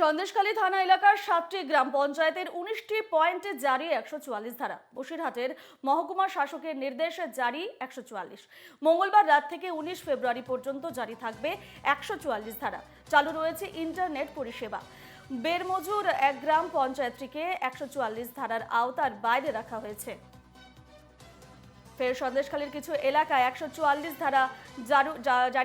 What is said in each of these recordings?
সন্দেশখালী থানা এলাকার সাতটি গ্রাম পঞ্চায়েতের উনিশটি পয়েন্টে জারি একশো চুয়াল্লিশ ধারা। বসিরহাটের মহকুমা শাসকের নির্দেশে জারি একশো চুয়াল্লিশ। মঙ্গলবার রাত থেকে উনিশ ফেব্রুয়ারি পর্যন্ত জারি থাকবে একশো চুয়াল্লিশ ধারা। চালু রয়েছে ইন্টারনেট পরিষেবা। বেরমজুর এক গ্রাম পঞ্চায়েতটিকে একশো চুয়াল্লিশ ধারার আওতার বাইরে রাখা হয়েছে। ফের সন্দেশখালীর কিছু এলাকায় একশো চুয়াল্লিশ ধারা জারু-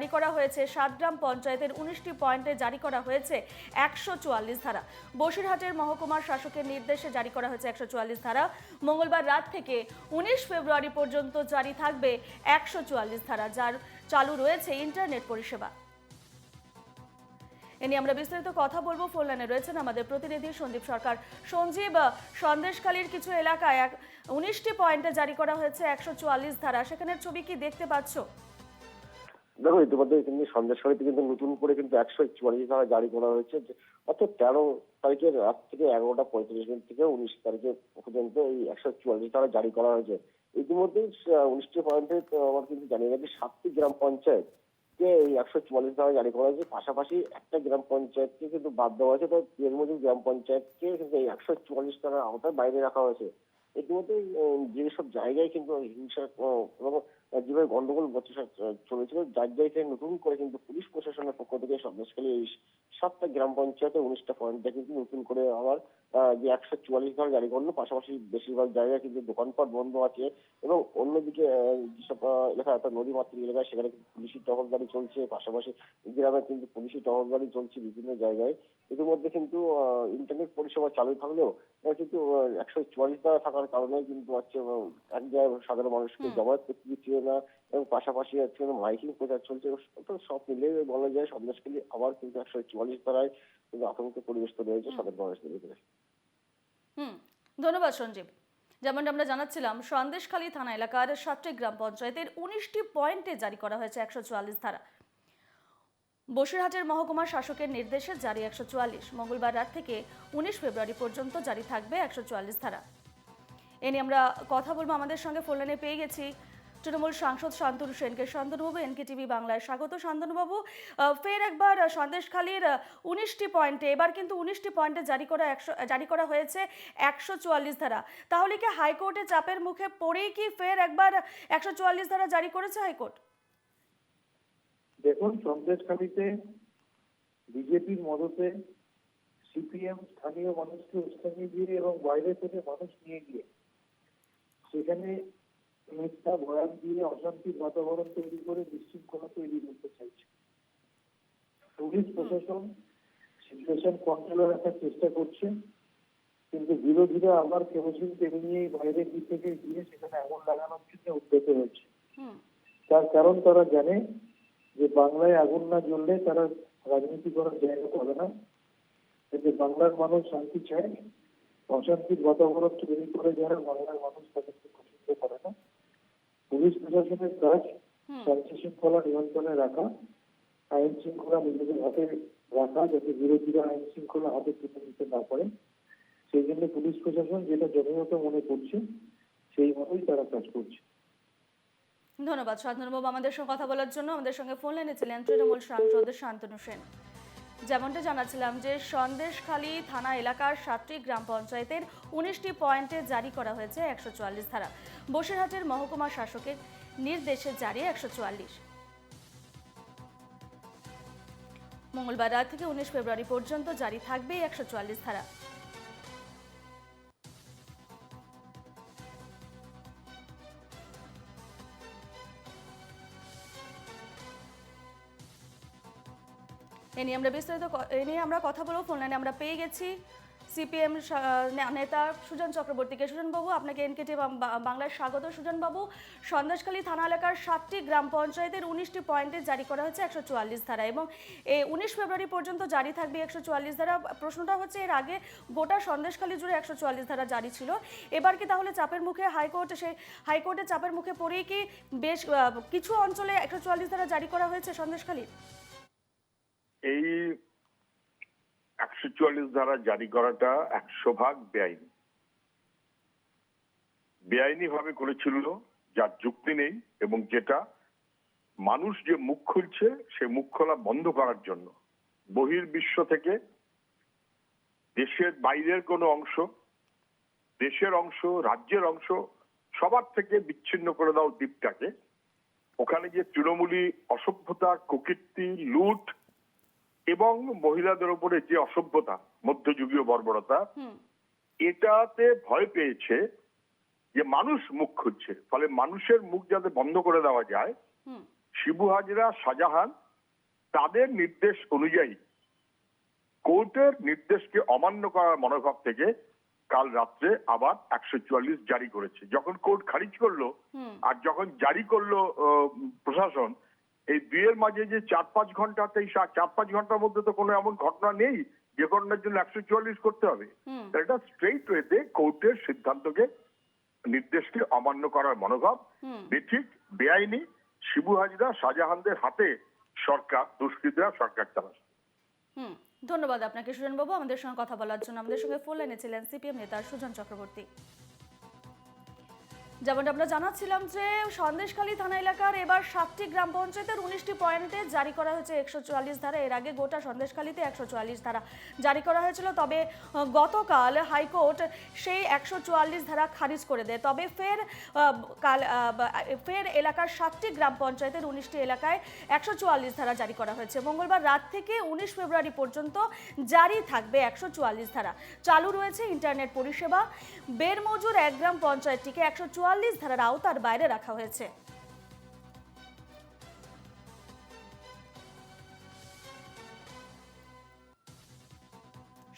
করা হয়েছে। সাতগ্রাম পঞ্চায়েতের উনিশটি পয়েন্টে জারি করা হয়েছে একশো চুয়াল্লিশ ধারা। বসিরহাটের মহকুমার শাসকের নির্দেশে জারি করা হয়েছে একশো চুয়াল্লিশ ধারা। মঙ্গলবার রাত থেকে উনিশ ফেব্রুয়ারি পর্যন্ত জারি থাকবে একশো চুয়াল্লিশ ধারা, যার চালু রয়েছে ইন্টারনেট পরিষেবা। এ নিয়ে আমরা বিস্তারিত কথা বলব। ফোন লাইনে রয়েছেন আমাদের প্রতিনিধি সন্দীপ সরকার। সঞ্জীব সন্দেশখালীর কিছু এলাকায় এক উনিশটি পয়েন্টে জারি করা হয়েছে একশো চুয়াল্লিশ ধারা। সেখানের ছবি কি দেখতে পাচ্ছ? দেখো ইতিমধ্যে কিন্তু সন্দেশখালীতে কিন্তু নতুন করে কিন্তু একশো একচুয়াল্লিশ ধারা জারি করা হয়েছে। অর্থাৎ তেরো তারিখের রাত থেকে এগারোটা পঁয়ত্রিশ মিনিট থেকে উনিশ তারিখে পর্যন্ত এই একশো চুয়াল্লিশ ধারা জারি করা হয়েছে। ইতিমধ্যেই আহ, উনিশটি পয়েন্টে আমার কিন্তু জানিয়ে রাখি সাতটি গ্রাম পঞ্চায়েত কে এই একশো চুয়াল্লিশ ধারা জারি করা হয়েছে পাশাপাশি একটা গ্রাম পঞ্চায়েতকে কিন্তু বাদ দেওয়া হয়েছে তাই মধ্যে গ্রাম পঞ্চায়েতকে কিন্তু এই একশো চুয়াল্লিশ ধারার আওতায় বাইরে রাখা হয়েছে। ইতিমধ্যে যেসব জায়গায় কিন্তু হিংসা যেভাবে গন্ডগোল চলেছিল। যার জায়গায় নতুন করে কিন্তু পুলিশ প্রশাসনের পক্ষ থেকে সন্দেশখালী এই সাতটা গ্রাম পঞ্চায়েতে উনিশটা পয়েন্টে কিন্তু নতুন করে আবার যে একশো চুয়াল্লিশ ধারা জারি করল পাশাপাশি বেশিরভাগ জায়গায় কিন্তু দোকানপাট বন্ধ আছে এবং অন্যদিকে যেসব এলাকা অর্থাৎ নদী মাতৃক এলাকায় সেখানে কিন্তু পুলিশি টহলদারি চলছে। পাশাপাশি গ্রামে কিন্তু পুলিশি টহলদারি চলছে বিভিন্ন জায়গায়। ইতিমধ্যে কিন্তু ইন্টারনেট পরিষেবা চালু থাকলেও কিন্তু একশো চুয়াল্লিশ ধারা থাকার কারণে কিন্তু হচ্ছে এক জায়গায় সাধারণ মানুষকে। জমায়েত করতে দিচ্ছিল না এবং পাশাপাশি হচ্ছে মাইকিং প্রচার চলছে সব মিলে বলা যায় সন্দেশখালী আবার কিন্তু একশো চুয়াল্লিশ ধারায় কিন্তু আতঙ্ক পরিবেশ তৈরি হয়েছে। সাধারণ মানুষদের ভিতরে হুম ধন্যবাদ সঞ্জীব। যেমনটা আমরা জানাচ্ছিলাম সন্দেশখালী থানা এলাকার সাতটি গ্রাম পঞ্চায়েতের উনিশটি পয়েন্টে জারি করা হয়েছে একশো চুয়াল্লিশ ধারা। বসিরহাটের মহকুমা শাসকের নির্দেশে জারি একশো চুয়াল্লিশ। মঙ্গলবার রাত থেকে উনিশ ফেব্রুয়ারি পর্যন্ত জারি থাকবে একশো চুয়াল্লিশ ধারা। এ নিয়ে আমরা কথা বলব। আমাদের সঙ্গে ফোন লাইনে পেয়ে গেছি তৃণমূল সাংসদ শান্তনু সেনকে। শান্তনুবাবু এনকে টিভি বাংলায় স্বাগত। শান্তনুবাবু ফের একবার সন্দেশখালীর উনিশটি পয়েন্টে, এবার কিন্তু উনিশটি পয়েন্টে জারি করা একশো, জারি করা হয়েছে একশো চুয়াল্লিশ ধারা। তাহলে কি হাইকোর্টে চাপের মুখে পড়েই কি ফের একবার একশো চুয়াল্লিশ ধারা জারি করেছে হাইকোর্ট? দেখুন, সন্দেশখালীতে বিজেপির মদতে সিপিএম স্থানীয় মানুষকে উস্কানি দিয়ে এবং বাইরে থেকে মানুষ নিয়ে গিয়ে সেখানে মিথ্যা বয়ান দিয়ে অশান্তির বাতাবরণ তৈরি করে বিশৃঙ্খলা তৈরি করতে চাইছে। পুলিশ প্রশাসন সিচুয়েশন কন্ট্রোলে রাখার চেষ্টা করছে কিন্তু বিরোধীরা আবার কেরোসিন তেল নিয়ে বাইরের দিক থেকে গিয়ে সেখানে আগুন লাগানোর জন্য উদ্যত হয়েছে। তার কারণ তারা জানে যে বাংলায় আগুন না জ্বললে তারা রাজনীতি করার জায়গা পাবে না। এতে বাংলার মানুষ শান্তি চায় অশান্তির বাতাবরণ তৈরি করে যারা বাংলার মানুষ না পুলিশ প্রশাসনের কাজ শান্তি শৃঙ্খলা নিয়ন্ত্রণে রাখা আইন শৃঙ্খলা নিজেদের হাতে রাখা যাতে বিরোধীরা আইন শৃঙ্খলা হাতে তুলে নিতে না পারে। সেই জন্য পুলিশ প্রশাসন যেটা যথাযথ মনে করছে সেই মতোই তারা কাজ করছে। ধন্যবাদ শান্তনুবাবু আমাদের সঙ্গে কথা বলার জন্য। আমাদের সঙ্গে ফোন লাইনে ছিলেন তৃণমূল সাংসদ শান্তনু সেন। যেমনটা জানাচ্ছিলাম যে সন্দেশখালী থানা এলাকার সাতটি গ্রাম পঞ্চায়েতের উনিশটি পয়েন্টে জারি করা হয়েছে একশো চুয়াল্লিশ ধারা। বসিরহাটের মহকুমা শাসকের নির্দেশে জারি একশো চুয়াল্লিশ। মঙ্গলবার রাত থেকে উনিশ ফেব্রুয়ারি পর্যন্ত জারি থাকবে একশো চুয়াল্লিশ ধারা। এ নিয়ে আমরা বিস্তারিত এ নিয়ে আমরা কথা বলব। ফোন লাইনে আমরা পেয়ে গেছি। সিপিএম নেতা সুজন চক্রবর্তীকে। সুজনবাবু আপনাকে এনকেটি বাংলার স্বাগত। সুজনবাবু সন্দেশখালী থানা এলাকার সাতটি গ্রাম পঞ্চায়েতের উনিশটি পয়েন্টে জারি করা হয়েছে একশো চুয়াল্লিশ ধারা এবং এই উনিশ ফেব্রুয়ারি পর্যন্ত জারি থাকবে একশো চুয়াল্লিশ ধারা। প্রশ্নটা হচ্ছে, এর আগে গোটা সন্দেশখালী জুড়ে একশো চুয়াল্লিশ ধারা জারি ছিল। এবার কি তাহলে চাপের মুখে হাইকোর্টে সেই হাইকোর্টে চাপের মুখে পড়েই কি বেশ কিছু অঞ্চলে একশো চুয়াল্লিশ ধারা জারি করা হয়েছে সন্দেশখালী? এই চুয়াল্লিশ ধারা জারি করাটা একশো ভাগ বেআইনি। বেআইনি ভাবে করেছিল যার যুক্তি নেই এবং যেটা মানুষ যে মুখ খুলছে, সে মুখ খোলা বন্ধ করার জন্য। বহির্বিশ্ব থেকে দেশের বাইরের কোনো অংশ, দেশের অংশ, রাজ্যের অংশ, সবার থেকে বিচ্ছিন্ন করে দাও দ্বীপটাকে। ওখানে যে তৃণমূলী অসভ্যতা, কুকীর্তি, লুট এবং মহিলাদের উপরে যে অসভ্যতা মধ্যযুগীয় বর্বরতা এটাতে ভয় পেয়েছে যে মানুষ মুখ খুঁজছে। ফলে মানুষের মুখ যাতে বন্ধ করে দেওয়া যায় শিবু হাজরা শাহজাহান তাদের নির্দেশ অনুযায়ী কোর্টের নির্দেশকে অমান্য করার মনোভাব থেকে কাল রাত্রে আবার একশো চুয়াল্লিশ জারি করেছে। যখন কোর্ট খারিজ করল আর যখন জারি করল প্রশাসন এই দুয়ের মাঝে যে চার পাঁচ ঘন্টাতে চার পাঁচ ঘণ্টার মধ্যে তো কোনো এমন ঘটনা নেই যে ঘটনার জন্য একশো চুয়াল্লিশ করতে হবে। এটা স্ট্রেইট ওয়েতে কোর্টের সিদ্ধান্তকে নির্দেশকে অমান্য করার মনোভাব। বেঠিক বেআইনি শিবু হাজরা শাহজাহানদের হাতে সরকার দুষ্কৃতীরা সরকার চালাচ্ছে। হুম ধন্যবাদ আপনাকে সুজনবাবু আমাদের সঙ্গে কথা বলার জন্য আমাদের সঙ্গে ফোন লাইনে ছিলেন সিপিএম নেতা সুজন চক্রবর্তী। যেমনটা আমরা জানাচ্ছিলাম যে সন্দেশখালী থানা এলাকার এবার সাতটি গ্রাম পঞ্চায়েতের উনিশটি পয়েন্টে জারি করা হয়েছে একশো চুয়াল্লিশ ধারা। এর আগে গোটা সন্দেশখালীতে একশো চুয়াল্লিশ ধারা জারি করা হয়েছিল, তবে গতকাল হাইকোর্ট সেই একশো চুয়াল্লিশ ধারা খারিজ করে দেয়। তবে ফের কাল ফের এলাকার সাতটি গ্রাম পঞ্চায়েতের উনিশটি এলাকায় একশো চুয়াল্লিশ ধারা জারি করা হয়েছে। মঙ্গলবার রাত থেকে উনিশ ফেব্রুয়ারি পর্যন্ত জারি থাকবে একশো চুয়াল্লিশ ধারা। চালু রয়েছে ইন্টারনেট পরিষেবা। বেরমজুর এক গ্রাম পঞ্চায়েতটিকে একশো চুয়াল্লিশ ধারার আওতার বাইরে রাখা হয়েছে।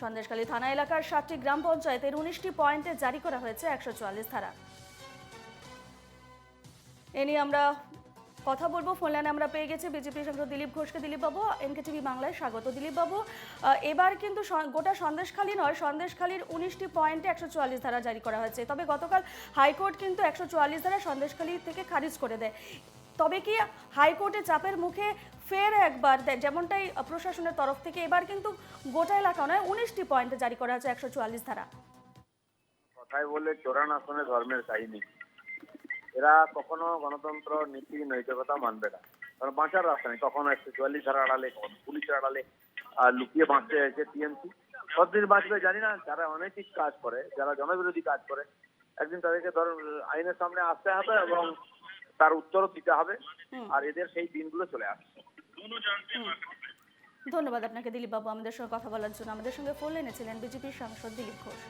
সন্দেশখালী থানা এলাকার সাতটি গ্রাম পঞ্চায়েতের উনিশটি পয়েন্টে জারি করা হয়েছে একশো চুয়াল্লিশ ধারা। এ নিয়ে আমরা কথা বলব। ফোন লাইনে আমরা পেয়ে গেছি বিজেপি সাংসদ দিলীপ ঘোষকে। দিলীপ বাবু এনকে টিভি বাংলায় স্বাগত দিলীপ বাবু। এবার কিন্তু গোটা সন্দেশখালী নয়, সন্দেশখালীর উনিশটি পয়েন্টে একশো চুয়াল্লিশ ধারা জারি করা হয়েছে। তবে গতকাল হাইকোর্ট কিন্তু একশো চুয়াল্লিশ ধারা সন্দেশখালী থেকে খারিজ করে দেয়। তবে কি হাইকোর্টে চাপের মুখে ফের একবার দে- যেমনটাই প্রশাসনের তরফ থেকে এবার কিন্তু গোটা এলাকা নয়, উনিশটি পয়েন্টে জারি করা হয়েছে একশো চুয়াল্লিশ ধারা। কথায় বলে চোরান আসনে ধর্মের কাহিনী। এরা কখনো গণতন্ত্র নীতি নৈতিকতা মানবে না। কারণ বাঁচার রাস্তা নেই। কখনো একশো চুয়াল্লিশ ধারা আড়ালে কখনো পুলিশের আড়ালে আর লুকিয়ে বাঁচতে হয়েছে টিএমসি। কতদিন বাঁচবে জানি না। যারা অনৈতিক কাজ করে যারা জনবিরোধী কাজ করে একদিন তাদেরকে ধর আইনের সামনে আসতে হবে এবং তার উত্তরও দিতে হবে। আর এদের সেই দিনগুলো চলে আসছে ধন্যবাদ আপনাকে দিলীপ বাবু আমাদের সঙ্গে কথা বলার জন্য। আমাদের সঙ্গে ফোন লাইনে ছিলেন বিজেপির সাংসদ দিলীপ ঘোষ।